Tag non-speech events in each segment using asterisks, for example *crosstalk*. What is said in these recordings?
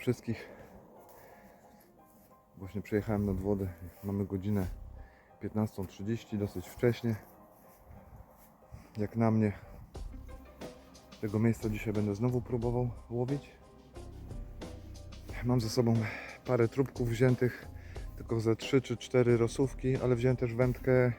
wszystkich. Właśnie przyjechałem nad wodę. Mamy godzinę 15.30, dosyć wcześnie. Jak na mnie. Tego miejsca dzisiaj będę znowu próbował łowić. Mam ze sobą parę trupków wziętych, tylko ze 3 czy 4 rosówki, ale wziąłem też wędkę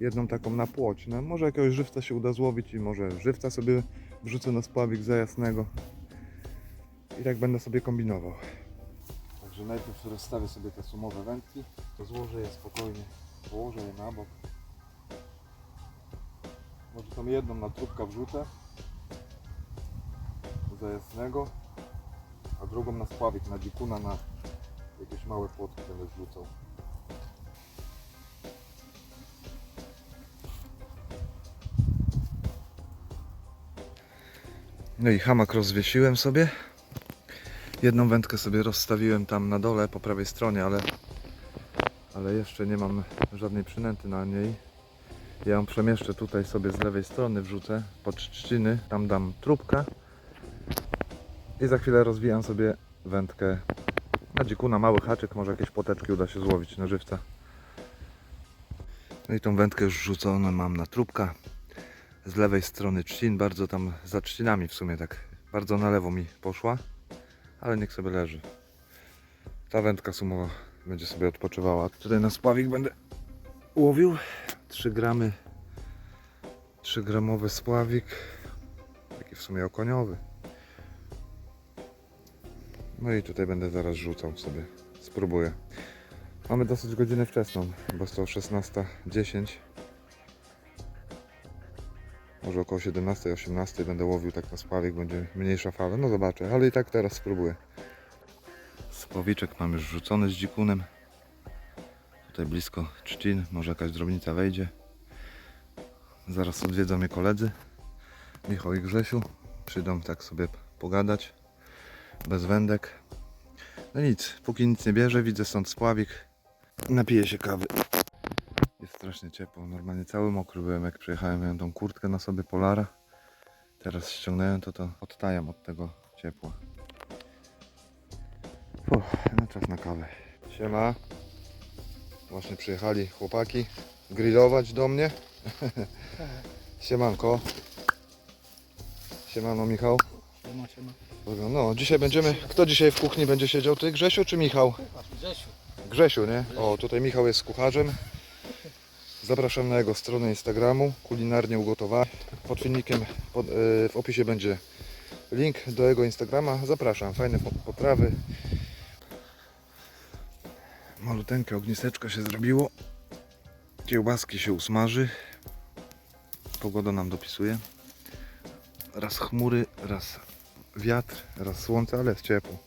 jedną taką na płoć. No, może jakiegoś żywca się uda złowić i może żywca sobie wrzucę na spławik za jasnego. I tak będę sobie kombinował. Także najpierw rozstawię sobie te sumowe wędki, to złożę je spokojnie, położę je na bok. Może tam jedną na trupka wrzucę za jasnego, a drugą na spławik, na dzikuna, na jakieś małe płotki będę wrzucał. No i hamak rozwiesiłem sobie. Jedną wędkę sobie rozstawiłem tam na dole po prawej stronie, ale, ale jeszcze nie mam żadnej przynęty na niej. Ja ją przemieszczę tutaj sobie z lewej strony, wrzucę pod trzciny, tam dam trubkę i za chwilę rozwijam sobie wędkę na dziku, na mały haczyk, może jakieś poteczki uda się złowić na żywca. No i tą wędkę już rzuconą mam na trubka. Z lewej strony trzcin, bardzo tam za trzcinami w sumie tak, bardzo na lewo mi poszła ale niech sobie leży. Ta wędka sumowa będzie sobie odpoczywała. Tutaj na spławik będę łowił. 3 gramy. 3 gramowy spławik. Taki w sumie okoniowy. No i tutaj będę zaraz rzucał sobie. Spróbuję. Mamy dosyć godzinę wczesną bo jest to 16.10 może około 17-18 będę łowił tak na spławik, będzie mniejsza fala. No zobaczę, ale i tak teraz spróbuję. Spławiczek mam już rzucony z dzikunem. Tutaj blisko trzcin, może jakaś drobnica wejdzie. Zaraz odwiedzą mnie koledzy. Michał i Grzesiu. Przyjdą tak sobie pogadać. Bez wędek. No nic, póki nic nie bierze, widzę stąd spławik. Napiję się kawy. Strasznie ciepło. Normalnie cały mokry byłem jak przyjechałem. Miałem tą kurtkę na sobie Polara. Teraz ściągnąłem to, to odtajam od tego ciepła. Uff, no czas na kawę. Siema. Właśnie przyjechali chłopaki grillować do mnie. *laughs* Siemanko. Siemano Michał. Siema, siema. No, dzisiaj będziemy. Kto dzisiaj w kuchni będzie siedział? Ty Grzesiu czy Michał? Grzesiu. Grzesiu, nie? O, tutaj Michał jest kucharzem. Zapraszam na jego stronę Instagramu, kulinarnie ugotowane. Pod filmikiem pod, e, w opisie będzie link do jego Instagrama. Zapraszam, fajne po- potrawy. Maluteńkie ogniseczko się zrobiło. Kiełbaski się usmaży. Pogoda nam dopisuje. Raz chmury, raz wiatr, raz słońce, ale jest ciepło.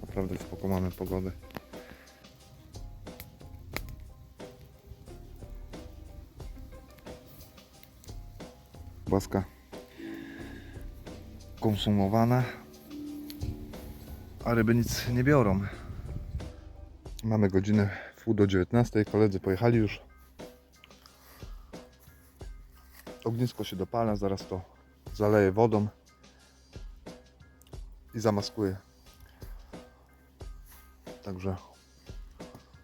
Naprawdę spoko mamy pogodę. Kiełbaska konsumowana, a ryby nic nie biorą. Mamy godzinę pół do 19, koledzy pojechali już. Ognisko się dopala, zaraz to zaleję wodą i zamaskuję. Także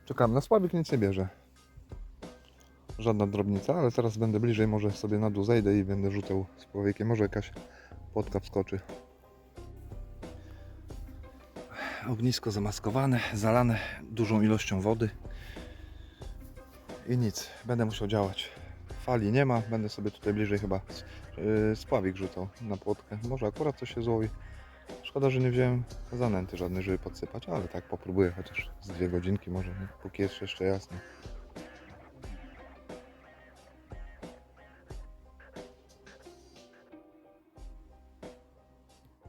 czekam na słabik, nic nie bierze żadna drobnica, ale zaraz będę bliżej, może sobie na dół zejdę i będę rzucał z powieki, może jakaś płotka wskoczy. Ognisko zamaskowane, zalane dużą ilością wody i nic, będę musiał działać. Fali nie ma, będę sobie tutaj bliżej chyba yy, spławik rzucał na płotkę, może akurat coś się złowi. Szkoda, że nie wziąłem zanęty żadnej, żeby podsypać, ale tak popróbuję chociaż z dwie godzinki może, póki jest jeszcze jasno.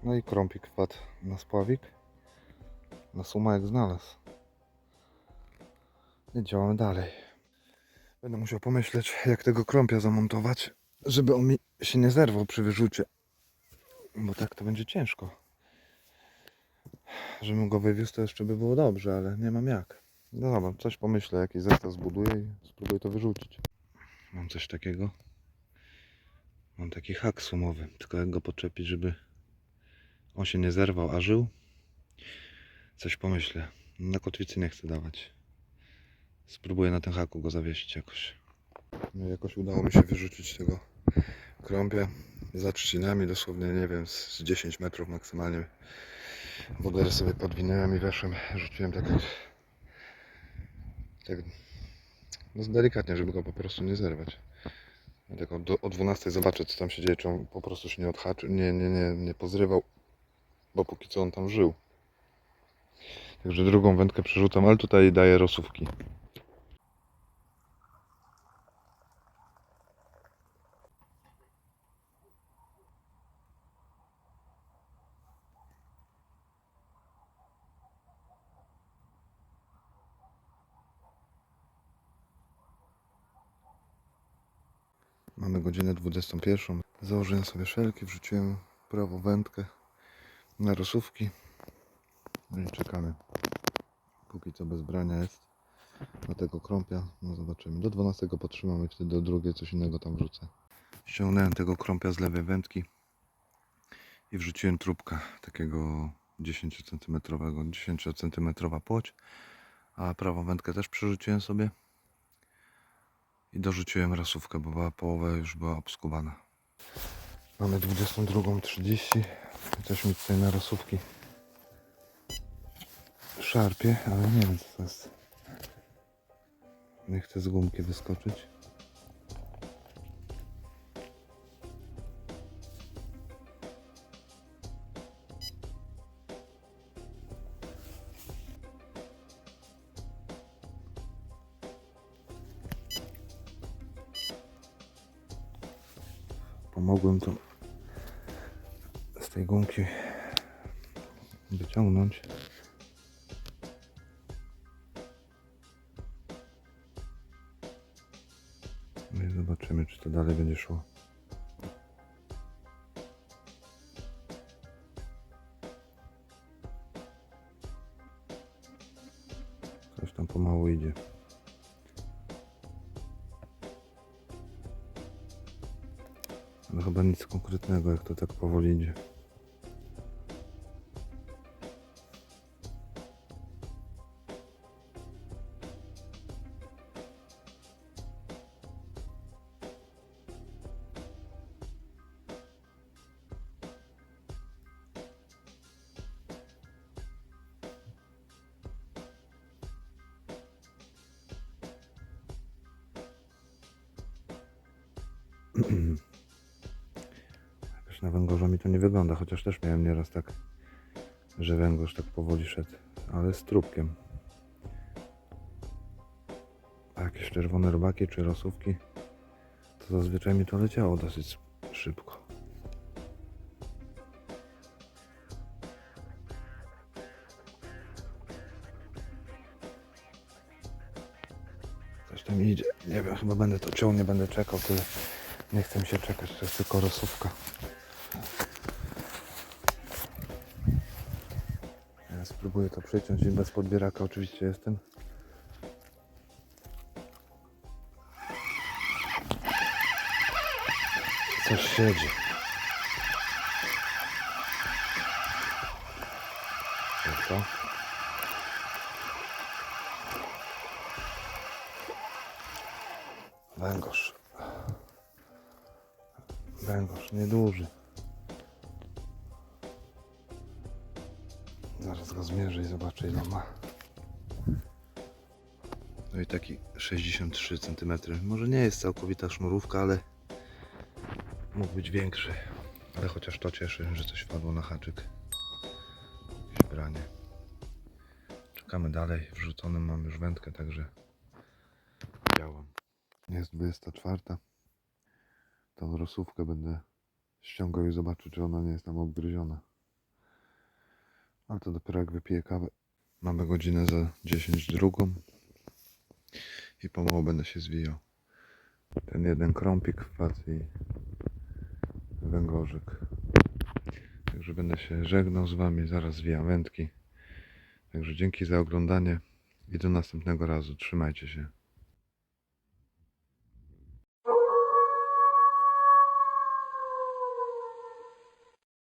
No i krąpik wpadł na spławik. Na suma jak znalazł. I działamy dalej. Będę musiał pomyśleć, jak tego krąpia zamontować, żeby on mi się nie zerwał przy wyrzucie. Bo tak to będzie ciężko. Żebym go wywiózł, to jeszcze by było dobrze, ale nie mam jak. No dobra, coś pomyślę, jakiś zestaw zbuduję i spróbuję to wyrzucić. Mam coś takiego. Mam taki hak sumowy, tylko jak go podczepić, żeby on się nie zerwał, a żył. Coś pomyślę. Na kotwicy nie chcę dawać. Spróbuję na tym haku go zawiesić jakoś. No jakoś udało mi się wyrzucić tego krąpia za trzcinami, dosłownie nie wiem, z 10 metrów maksymalnie. Wodery sobie podwinąłem i weszłem, rzuciłem tak tak no delikatnie, żeby go po prostu nie zerwać. Tak o, do, o 12 zobaczę co tam się dzieje, czy on po prostu się nie odhaczył, nie, nie, nie, nie pozrywał, bo póki co on tam żył. Także drugą wędkę przerzucam, ale tutaj daję rosówki. Mamy godzinę 21. Założyłem sobie szelki, wrzuciłem prawą wędkę na rosówki. No i czekamy. Póki co bez brania jest. Na tego krąpia. No zobaczymy. Do 12 potrzymamy, wtedy do drugiej coś innego tam wrzucę. Ściągnąłem tego krąpia z lewej wędki i wrzuciłem trubka takiego 10 cm, 10 cm płoć, a prawą wędkę też przerzuciłem sobie i dorzuciłem rasówkę, bo była połowa już była obskuwana. Mamy 22.30 też mi tutaj na rasówki szarpie, ale nie wiem co to jest. Nie chcę z gumki wyskoczyć. Pomogłem to tej gumki wyciągnąć. No i zobaczymy, czy to dalej będzie szło. Coś tam pomału idzie. Ale chyba nic konkretnego, jak to tak powoli idzie. *clears throat* Jakoś na węgorza mi to nie wygląda, chociaż też miałem nieraz tak, że węgorz tak powoli szedł, ale z trupkiem. A jakieś czerwone robaki czy rosówki, to zazwyczaj mi to leciało dosyć szybko. Coś tam idzie. Nie wiem, chyba będę to ciął, nie będę czekał tyle. Nie chcę się czekać, to jest tylko rosówka. Ja spróbuję to przeciąć i bez podbieraka oczywiście jestem. Coś siedzi. I co? Węgorz. Węgorz, nieduży. Zaraz go zmierzę i zobaczę ile ma. No i taki 63 cm. Może nie jest całkowita sznurówka, ale mógł być większy. Ale chociaż to cieszy, że coś wpadło na haczyk. Jakieś branie. Czekamy dalej. Wrzuconym mam już wędkę, także działam. Jest 24. Tą rosówkę będę ściągał i zobaczył, czy ona nie jest tam obgryziona. Ale to dopiero jak wypiję kawę. Mamy godzinę za 10 drugą i pomału będę się zwijał. Ten jeden krąpik wpadł i węgorzyk. Także będę się żegnał z Wami, zaraz zwijam wędki. Także dzięki za oglądanie i do następnego razu. Trzymajcie się.